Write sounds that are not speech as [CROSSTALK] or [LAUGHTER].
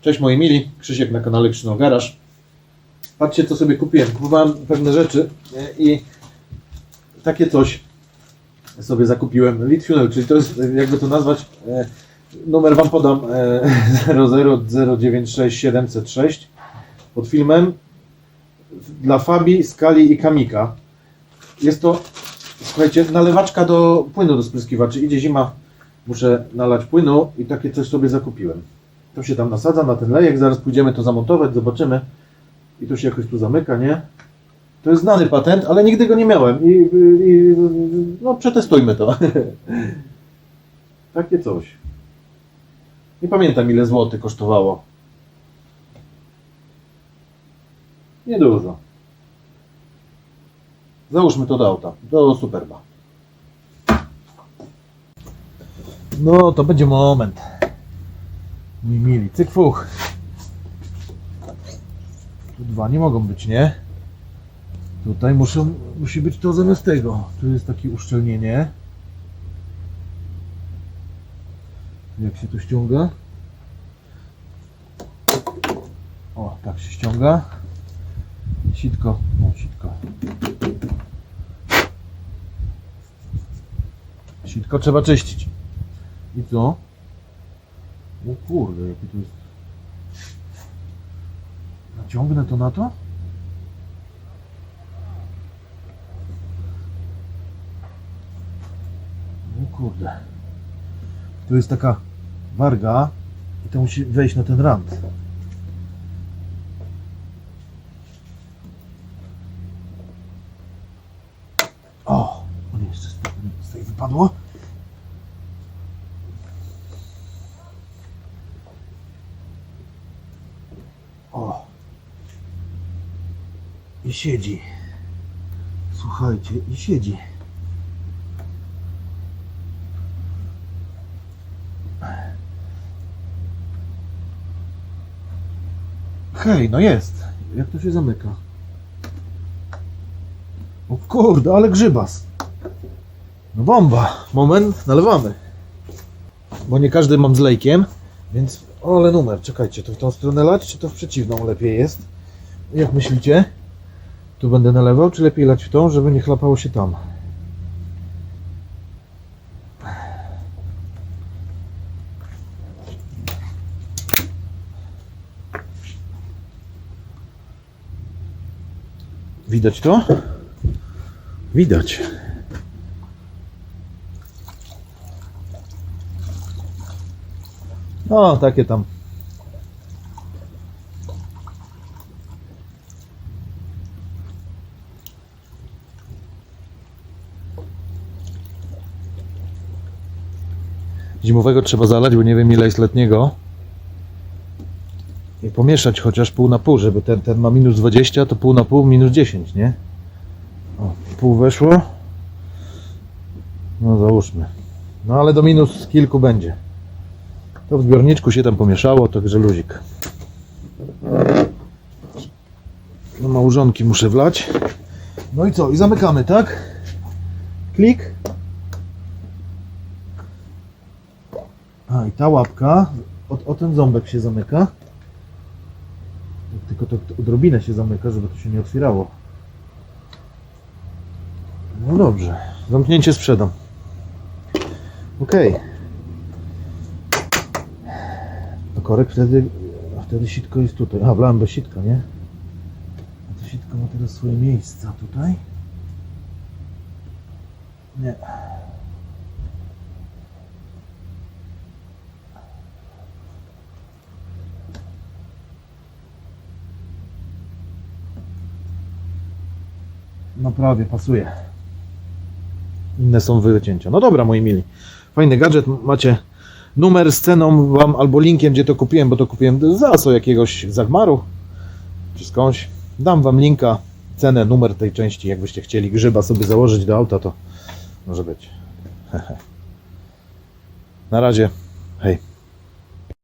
Cześć moi mili, Krzysiek na kanale Krzyno Garaż. Patrzcie co sobie kupiłem. Kupowałem pewne rzeczy i takie coś sobie zakupiłem. Lead Funnel, czyli to jest, jakby to nazwać, e, numer Wam podam e, 0096706 pod filmem dla Fabi, Skali i Kamika. Jest to, słuchajcie, nalewaczka do płynu do spryskiwaczy. Idzie zima, muszę nalać płynu i takie coś sobie zakupiłem. To się tam nasadza na ten lejek, zaraz pójdziemy to zamontować, zobaczymy. I to się jakoś tu zamyka, nie? To jest znany patent, ale nigdy go nie miałem i, i no przetestujmy to. [LAUGHS] Takie coś. Nie pamiętam ile złoty kosztowało. Niedużo. Załóżmy to do auta, do Superba. No, to będzie moment. Mój mili, cyk fuch. Tu dwa nie mogą być, nie? Tutaj muszą, musi być to zamiast tego. Tu jest takie uszczelnienie. Jak się to ściąga? O, tak się ściąga. Sitko, o sitko. Sitko trzeba czyścić. I co? O kurde, jakie to jest. Naciągnę to na to? O kurde. Tu jest taka warga i to musi wejść na ten rand. O! O nie, jeszcze z tej wypadło. I siedzi. Słuchajcie, i siedzi. Hej, no jest. Jak to się zamyka? O kurde, ale grzybas. No bomba. Moment, nalewamy. Bo nie każdy mam z lejkiem, więc... O, ale numer, czekajcie, to w tą stronę lać, czy to w przeciwną lepiej jest? Jak myślicie? Tu będę nalewał, czy lepiej lać w tą, żeby nie chlapało się tam? Widać to? Widać. No, takie tam. Zimowego trzeba zalać, bo nie wiem ile jest letniego. I pomieszać chociaż pół na pół, żeby ten, ten ma minus 20, to pół na pół minus 10, nie? O, pół weszło. No załóżmy. No ale do minus kilku będzie. To w zbiorniczku się tam pomieszało, także luzik. No małżonki muszę wlać. No i co? I zamykamy, tak? Klik. A i ta łapka, o, o ten ząbek się zamyka. Tylko to, to odrobinę się zamyka, żeby to się nie otwierało. No dobrze. Zamknięcie sprzedam. Okej. A korek wtedy, a wtedy sitko jest tutaj. A, wlałem do sitka, nie? A to sitko ma teraz swoje miejsca tutaj. Nie. No prawie, pasuje. Inne są wycięcia. No dobra, moi mili. Fajny gadżet. Macie numer z ceną wam albo linkiem, gdzie to kupiłem, bo to kupiłem za co jakiegoś Zagmaru czy skądś. Dam wam linka, cenę, numer tej części, jakbyście chcieli grzyba sobie założyć do auta, to może być. [LAUGHS] Na razie. Hej.